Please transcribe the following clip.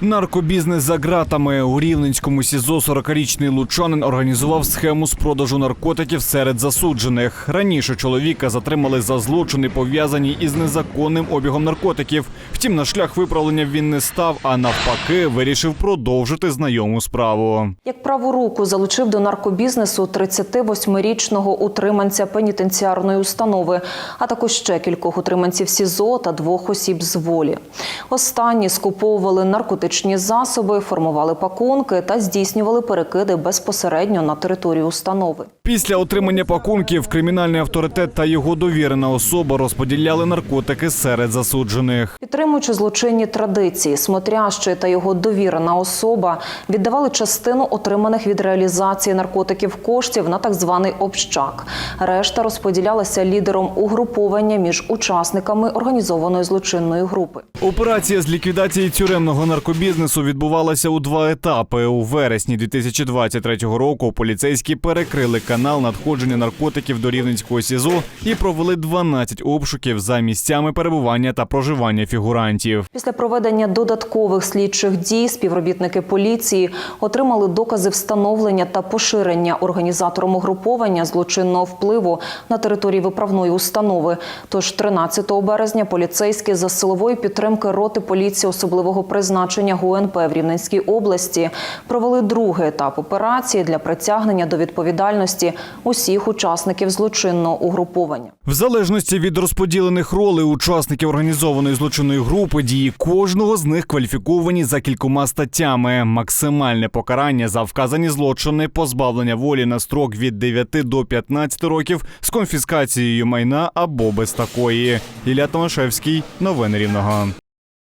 Наркобізнес за ґратами у рівненському СІЗО 40-річний лучанин організував схему з продажу наркотиків серед засуджених. Раніше чоловіка затримали за злочини, пов'язані із незаконним обігом наркотиків. Втім, на шлях виправлення він не став, а навпаки, вирішив продовжити знайому справу. Як праву руку залучив до наркобізнесу 38-річного утриманця пенітенціарної установи, а також ще кількох утриманців СІЗО та двох осіб з волі. Останні скуповували наркотичні засоби, формували пакунки та здійснювали перекиди безпосередньо на територію установи. Після отримання пакунків кримінальний авторитет та його довірена особа розподіляли наркотики серед засуджених. Підтримуючи злочинні традиції, смотрящий та його довірена особа віддавали частину отриманих від реалізації наркотиків коштів на так званий общак. Решта розподілялася лідером угруповання між учасниками організованої злочинної групи. Операція з ліквідації тюремного наркобізнесу відбувалася у два етапи. У вересні 2023 року поліцейські перекрили канал надходження наркотиків до Рівненського СІЗО і провели 12 обшуків за місцями перебування та проживання фігурантів. Після проведення додаткових слідчих дій співробітники поліції отримали докази встановлення та поширення організатором угруповання злочинного впливу на території виправної установи. Тож 13 березня поліцейські за силової підтримки роти поліції особливого призначення ГУНП в Рівненській області провели другий етап операції для притягнення до відповідальності усіх учасників злочинного угруповання. В залежності від розподілених ролей учасників організованої злочинної групи дії кожного з них кваліфіковані за кількома статтями. Максимальне покарання за вказані злочини позбавлення волі на строк від 9 до 15 років з конфіскацією майна або без такої. Ілля Томашевський, новини Рівного.